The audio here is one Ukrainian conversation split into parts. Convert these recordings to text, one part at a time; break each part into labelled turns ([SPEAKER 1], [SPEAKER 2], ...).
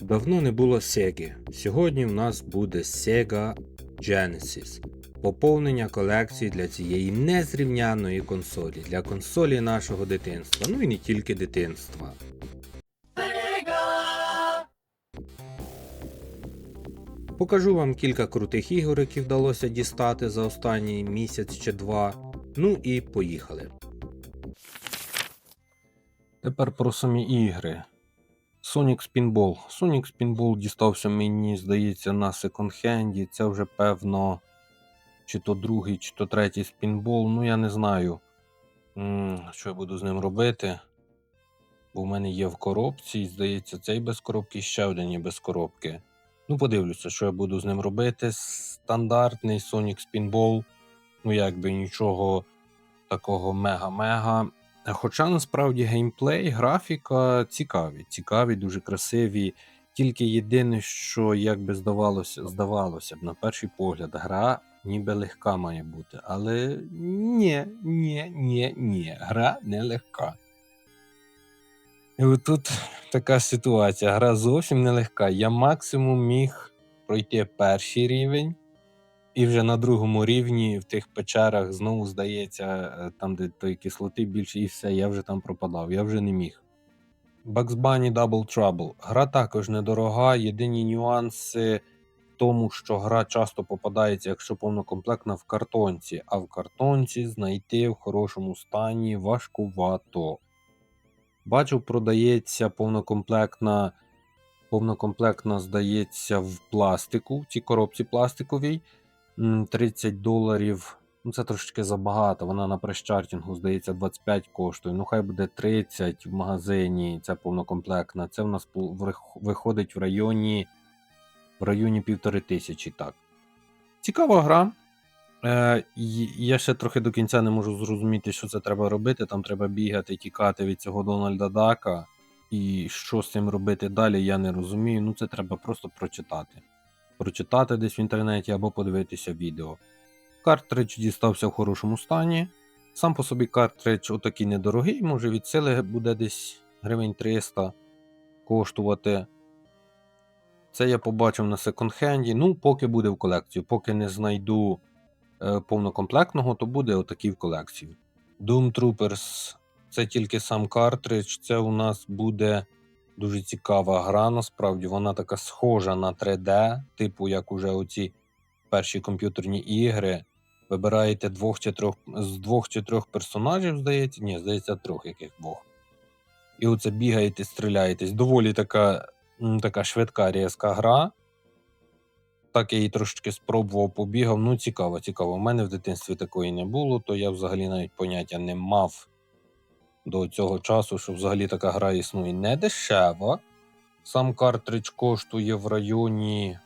[SPEAKER 1] Давно не було Сеги. Сьогодні в нас буде Sega Genesis. Поповнення колекції для цієї незрівняної консолі, для консолі нашого дитинства, ну і не тільки дитинства. Покажу вам кілька крутих ігор, які вдалося дістати за останній місяць чи два. Ну і поїхали. Тепер про самі ігри. Sonic Spinball. Sonic Spinball дістався мені, здається, на секонд-хенді. Це вже певно, чи то другий, чи то третій спінбол. Ну я не знаю, що я буду з ним робити. Бо в мене є в коробці, і здається, цей без коробки, ще один є без коробки. Ну, подивлюся, що я буду з ним робити. Стандартний Sonic Spinball. Ну, якби нічого такого мега-мега. Хоча насправді геймплей, графіка цікаві, цікаві, дуже красиві. Тільки єдине, що як би здавалося, здавалося б, на перший погляд, гра ніби легка має бути. Але ні, ні, ні, ні, гра не легка. І отут така ситуація. Гра зовсім не легка. Я максимум міг пройти перший рівень, і вже на другому рівні в тих печерах знову здається, е, там, де тої кислоти більше, і все, я вже там пропадав, я вже не міг. Bugs Bunny Double Trouble. Гра також недорога. Єдині нюанси в тому, що гра часто попадається, якщо повнокомплектна в картонці, а в картонці знайти в хорошому стані важкувато. Бачив, продається повнокомплектна, повнокомплектна, здається, в пластику, в цій коробці пластиковій. М, 30 доларів. Ну, це трошечки забагато. Вона на прес-чартінгу, здається, 25 коштує. Ну, хай буде 30 в магазині, це повнокомплектна. Це в нас виходить в районі в районі півтори тисячі. Так. Цікава гра. Е, я ще трохи до кінця не можу зрозуміти, що це треба робити. Там треба бігати, тікати від цього Дональда Дака. І що з цим робити далі, я не розумію. Ну, це треба просто прочитати. Прочитати десь в інтернеті або подивитися відео. Картридж дістався в хорошому стані. Сам по собі картридж отакий недорогий, може від сили буде десь гривень 300 коштувати. Це я побачив на секонд-хенді. Ну, поки буде в колекцію. Поки не знайду е, повнокомплектного, то буде отакий в колекцію. Doom Troopers це тільки сам картридж. Це у нас буде дуже цікава гра. Насправді вона така схожа на 3D, типу як уже оці перші комп'ютерні ігри. Вибираєте двох чи трьох з двох чи трьох персонажів, здається. Ні, здається, трьох яких двох. І оце бігаєте, стріляєтесь. Доволі така, така швидка різка гра. Так я її трошечки спробував, побігав. Ну, цікаво, цікаво. У мене в дитинстві такої не було, то я взагалі навіть поняття не мав до цього часу, що взагалі така гра існує не дешева. Сам картридж коштує в районі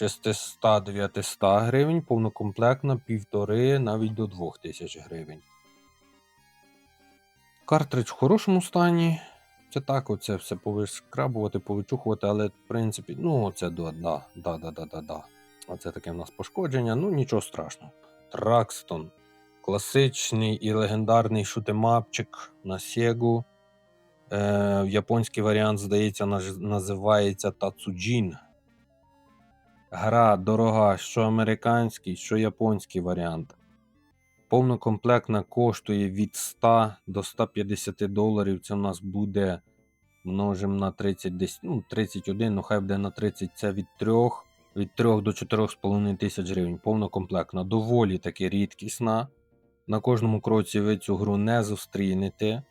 [SPEAKER 1] 600-900 гривень, повнокомплектна півтори, навіть до 2000 гривень. Картридж в хорошому стані. Це так, оце все повишкрабувати, повичухувати, але в принципі, ну, це да, да, да, да, да, да, да. Оце таке в нас пошкодження, ну нічого страшного. Тракстон. Класичний і легендарний шутемапчик на Sega. Е, японський варіант, здається, називається Тацуджін. Гра дорога, що американський, що японський варіант. Повнокомплектна коштує від 100 до 150 доларів. Це в нас буде множимо на 30, десь, ну, 31, ну хай буде на 30, це від 3, від 3 до 4,5 тисяч гривень. Повнокомплектна. Доволі таки рідкісна. На кожному кроці ви цю гру не зустрінете.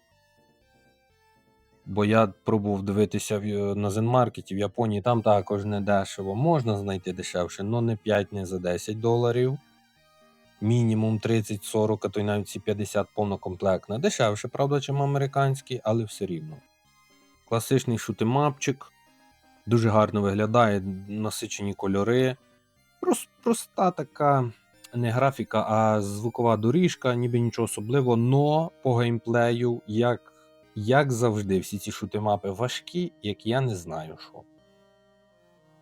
[SPEAKER 1] Бо я пробував дивитися на Зенмаркеті в Японії, там також не дешево. Можна знайти дешевше, але не 5, не за 10 доларів. Мінімум 30-40, а то й навіть ці 50 повнокомплектна. Дешевше, правда, чим американський, але все рівно. Класичний шутемапчик. Дуже гарно виглядає, насичені кольори. Прос, проста така не графіка, а звукова доріжка, ніби нічого особливого, но по геймплею, як, як завжди, всі ці шутемапи важкі, як я не знаю що.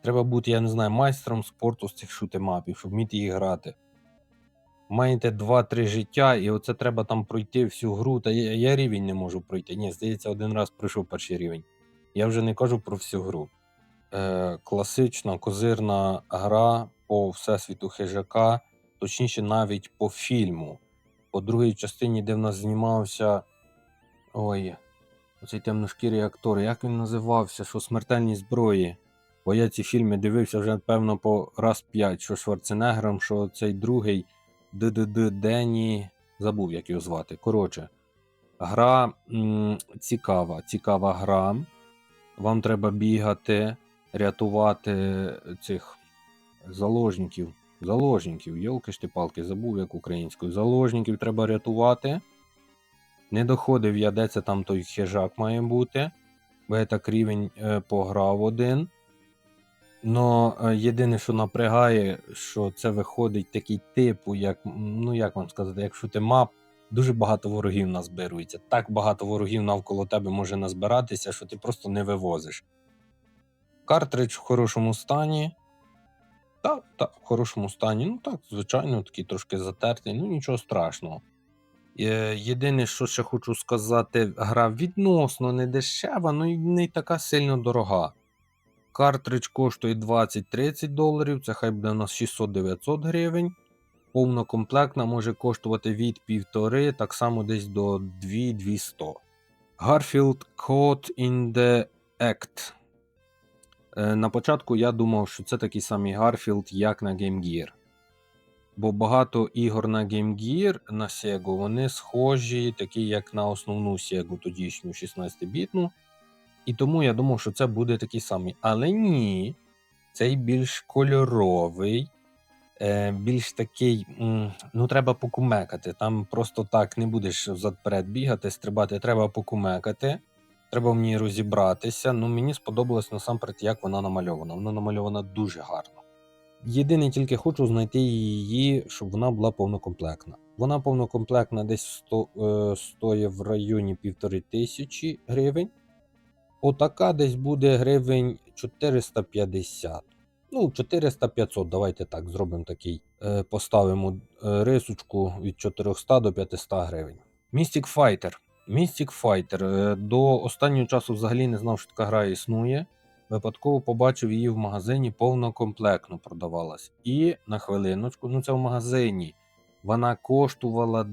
[SPEAKER 1] Треба бути, я не знаю, майстром спорту з цих шутемапів, щоб вміти їх грати. Маєте 2-3 життя, і оце треба там пройти всю гру. Та я, я рівень не можу пройти. Ні, здається, один раз пройшов перший рівень. Я вже не кажу про всю гру. е, класична козирна гра по всесвіту хижака, точніше, навіть по фільму. По другій частині, де в нас знімався. Ой, оцей темношкірий актор, як він називався? Що смертельні зброї. Бо я ці фільми дивився вже, певно, по раз п'ять, що Шварценеггером, що цей другий ДДД Дені. Забув, як його звати. Коротше, гра м, цікава, цікава гра. Вам треба бігати, рятувати цих заложників. Заложників, йолки ж ти палки, забув як українською. Заложників треба рятувати. Не доходив я, де це там той хижак має бути. Бо я так рівень е, пограв один. Но е, єдине, що напрягає, що це виходить такий типу, як, ну як вам сказати, як шутимап, дуже багато ворогів назбирується. Так багато ворогів навколо тебе може назбиратися, що ти просто не вивозиш. Картридж в хорошому стані. Так, так, в хорошому стані. Ну так, звичайно, такий трошки затертий, ну нічого страшного. Е, Єдине, що ще хочу сказати, гра відносно не дешева, ну і не така сильно дорога. Картридж коштує 20-30 доларів, це хай буде у нас 600-900 гривень. Повнокомплектна може коштувати від 1,5, так само десь до 2-200. Garfield Caught in the Act. Е, На початку я думав, що це такий самий Garfield, як на Game Gear. Бо багато ігор на Game Gear на Sega, вони схожі, такі як на основну Sega, тодішню 16-бітну. І тому я думав, що це буде такий самий. Але ні, цей більш кольоровий, е, більш такий, ну треба покумекати. Там просто так не будеш взад-перед бігати, стрибати, треба покумекати. Треба в ній розібратися. Ну, мені сподобалось насамперед, як вона намальована. Вона намальована дуже гарно. Єдине, тільки хочу знайти її, щоб вона була повнокомплектна. Вона повнокомплектна десь сто, е, в районі півтори тисячі гривень. Отака десь буде гривень 450. Ну, 400-500, давайте так, зробимо такий. Е, поставимо е, рисочку від 400 до 500 гривень. Mystic Fighter. Mystic Fighter. Е, До останнього часу взагалі не знав, що така гра існує. Випадково побачив її в магазині, повнокомплектно продавалась. І на хвилиночку, ну це в магазині, вона коштувала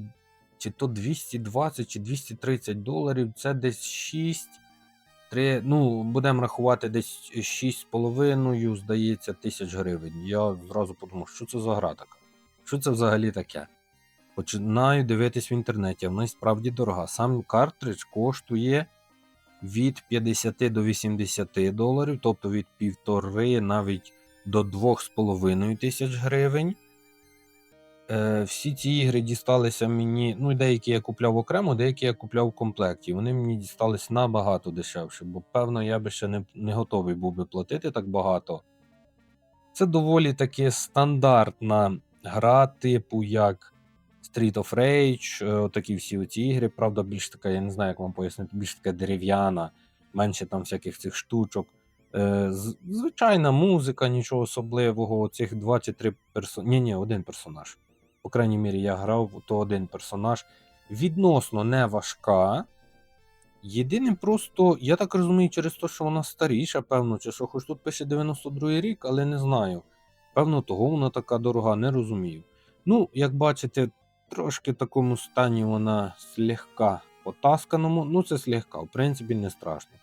[SPEAKER 1] чи то 220 чи 230 доларів. Це десь 6. 3, ну, будемо рахувати десь 6,5, здається, тисяч гривень. Я зразу подумав, що це за гра така? Що це взагалі таке? Починаю дивитись в інтернеті, вона і справді дорога. Сам картридж коштує від 50 до 80 доларів, тобто від півтори навіть до 2,5 тисяч гривень. Е, всі ці ігри дісталися мені. Ну, деякі я купляв окремо, деякі я купляв в комплекті. Вони мені дістались набагато дешевше, бо, певно, я би ще не, не готовий був би платити так багато. Це доволі таки стандартна гра, типу як Street of Rage, е, такі всі оці ігри. Правда, більш така, я не знаю, як вам пояснити, більш така дерев'яна, менше там всяких цих штучок. Е, звичайна музика, нічого особливого. Цих 23 персонажі. Ні, ні, один персонаж. По крайній мірі, я грав, то один персонаж. Відносно не важка. Єдиним просто, я так розумію, через те, що вона старіша, певно, чи що, хоч тут пише 92 рік, але не знаю. Певно, того вона така дорога, не розумію. Ну, як бачите, трошки в такому стані вона слегка потасканому. Ну, це слегка, в принципі, не страшно.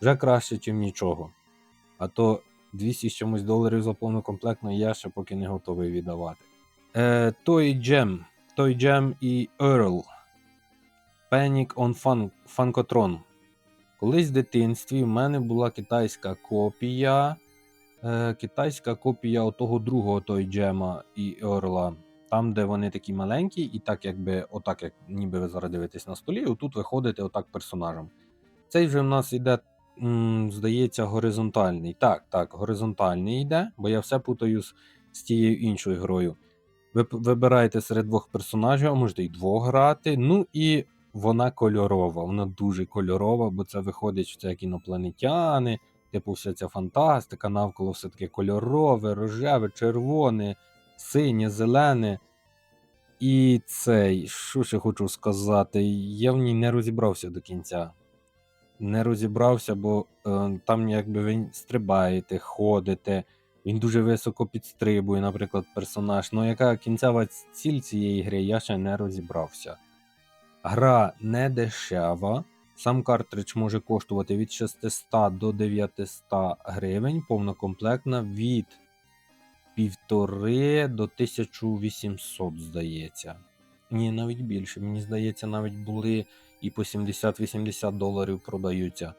[SPEAKER 1] Вже краще, ніж нічого. А то 200 з чомусь доларів за повнокомплектно я ще поки не готовий віддавати. Е, Той Джем. Той Джем і Earl. Panic on Fun, Funkotron. Колись в дитинстві в мене була китайська копія. Е, китайська копія отого другого той Джема і Ерла. Там, де вони такі маленькі, і так, якби, отак, як ніби ви зараз дивитесь на столі, отут виходите отак персонажем. Цей вже в нас йде, здається, горизонтальний. Так, так, горизонтальний йде, бо я все путаю з, з тією іншою грою. Ви вибираєте серед двох персонажів, а можете й двох грати. Ну і вона кольорова, вона дуже кольорова, бо це виходить, що це як інопланетяни, типу, вся ця фантастика, навколо все таке кольорове, рожеве, червоне, синє, зелене. І цей, що ще хочу сказати, я в ній не розібрався до кінця. не розібрався, бо е, там якби ви стрибаєте, ходите, він дуже високо підстрибує, наприклад, персонаж. Ну, яка кінцева ціль цієї гри, я ще не розібрався. Гра не дешева. Сам картридж може коштувати від 600 до 900 гривень, повнокомплектна від 1,5 до 1800, здається. Ні, навіть більше. Мені здається, навіть були і по 70-80 доларів продаються.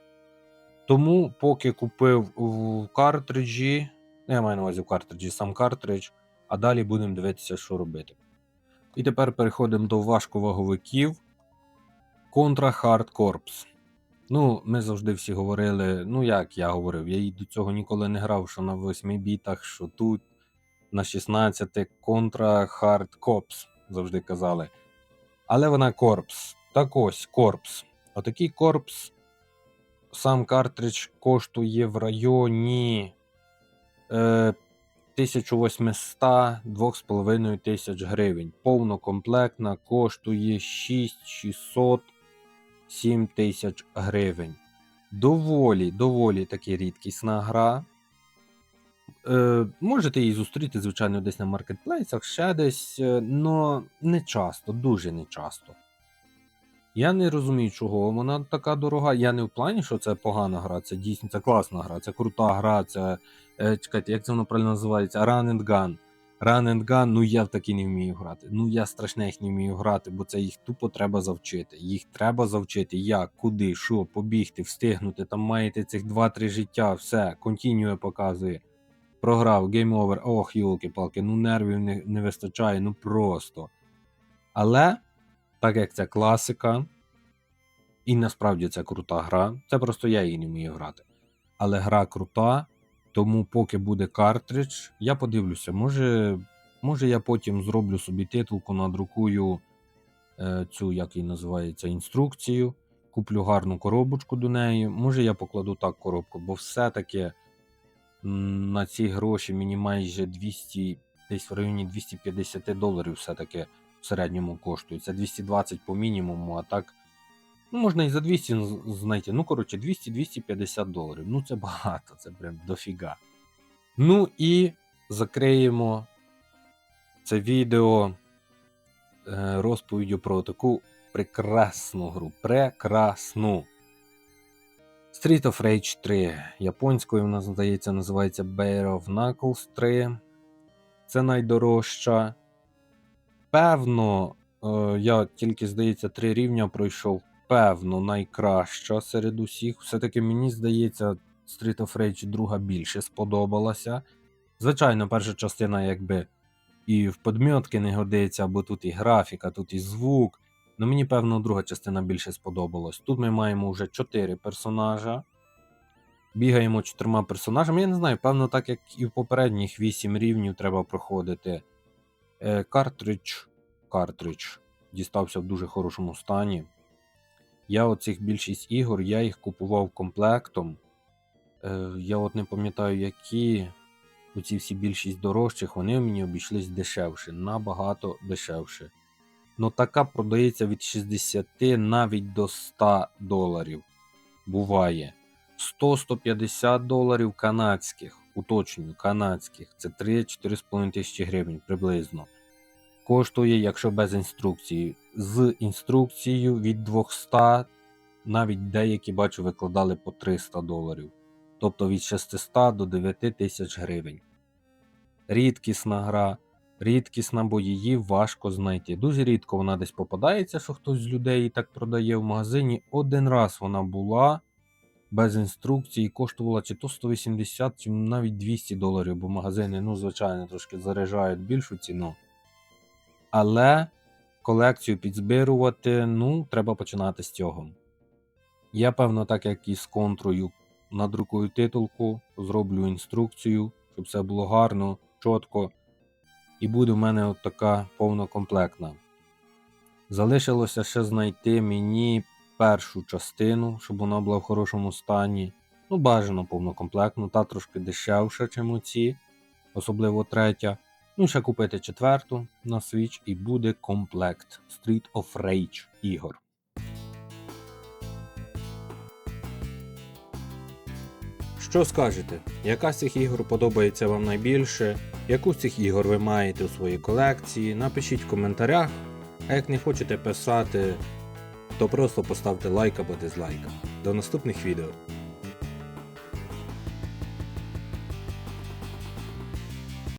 [SPEAKER 1] Тому, поки купив в картриджі, я маю на увазі в картриджі сам картридж, а далі будемо дивитися, що робити. І тепер переходимо до важковаговиків. Contra Hard Corps. Ну, ми завжди всі говорили, ну як я говорив, я і до цього ніколи не грав, що на 8 бітах, що тут, на 16 Contra Hard Corps, завжди казали. Але вона корпс. Так ось корпс. Отакий корпс. Сам картридж коштує в районі е, 1800-2,5 тисяч гривень. Повнокомплектна коштує 6600 7 тисяч гривень. Доволі, доволі таки рідкісна гра. Е, можете її зустріти, звичайно, десь на маркетплейсах, ще десь, але не часто, дуже не часто. Я не розумію, чого вона така дорога. Я не в плані, що це погана гра, це дійсно це класна гра, це крута гра, це. Е, чекайте, як це воно правильно називається? Run and Gun. Run and Gun, ну я в такі не вмію грати. Ну я страшне їх не вмію грати, бо це їх тупо треба завчити. Їх треба завчити, як, куди, що, побігти, встигнути. Там маєте цих 2-3 життя, все, континює показує. Програв, гейм овер, ох, йолки-палки, ну нервів не, не вистачає, ну просто. Але, так як це класика, і насправді це крута гра, це просто я її не вмію грати. Але гра крута, тому поки буде картридж, я подивлюся, може може я потім зроблю собі титулку, надрукую е, цю, як її називається, інструкцію, куплю гарну коробочку до неї. Може я покладу так коробку, бо все-таки на ці гроші мені майже 200, десь в районі 250 доларів все-таки в середньому коштує. Це 220 по мінімуму, а так. Ну, можна і за 200 знайти. Ну, коротше, 200-250 доларів. Ну, це багато, це прям дофіга. Ну і закриємо це відео е, розповіддю про таку прекрасну гру. Прекрасну. Street of Rage 3. Японською вона, здається, називається Bear of Knuckles 3. Це найдорожча. Певно, е, я тільки, здається, три рівня пройшов певно, найкраща серед усіх. Все-таки мені здається, Street of Rage 2 більше сподобалася. Звичайно, перша частина, якби і в подмьотки не годиться, бо тут і графіка, тут і звук. Ну мені, певно, друга частина більше сподобалась. Тут ми маємо вже 4 персонажа. Бігаємо чотирма персонажами. Я не знаю, певно, так як і в попередніх 8 рівнів треба проходити. Е, картридж. Картридж дістався в дуже хорошому стані. Я оцих більшість ігор, я їх купував комплектом. Е, Я от не пам'ятаю, які оці всі більшість дорожчих, вони мені обійшлись дешевше, набагато дешевше. Ну така продається від 60 навіть до 100 доларів. Буває. 100-150 доларів канадських, уточнюю, канадських. Це 3-4,5 тисячі гривень приблизно коштує, якщо без інструкції. З інструкцією від 200, навіть деякі бачу, викладали по 300 доларів. Тобто від 600 до 9 тисяч гривень. Рідкісна гра, рідкісна, бо її важко знайти. Дуже рідко вона десь попадається, що хтось з людей її так продає в магазині. Один раз вона була без інструкції, коштувала чи то 180, чи навіть 200 доларів, бо магазини, ну, звичайно, трошки заряджають більшу ціну. Але колекцію підзбирувати, ну, треба починати з цього. Я, певно, так як і з контрою, надрукую титулку, зроблю інструкцію, щоб все було гарно, чітко. І буде в мене от така повнокомплектна. Залишилося ще знайти мені першу частину, щоб вона була в хорошому стані. Ну, бажано повнокомплектну, та трошки дешевша, ніж оці, особливо третя. Ну, ще купити четверту на Switch і буде комплект Street of Rage ігор. Що скажете? Яка з цих ігор подобається вам найбільше? Яку з цих ігор ви маєте у своїй колекції? Напишіть в коментарях. А як не хочете писати, то просто поставте лайк або дизлайк. До наступних відео.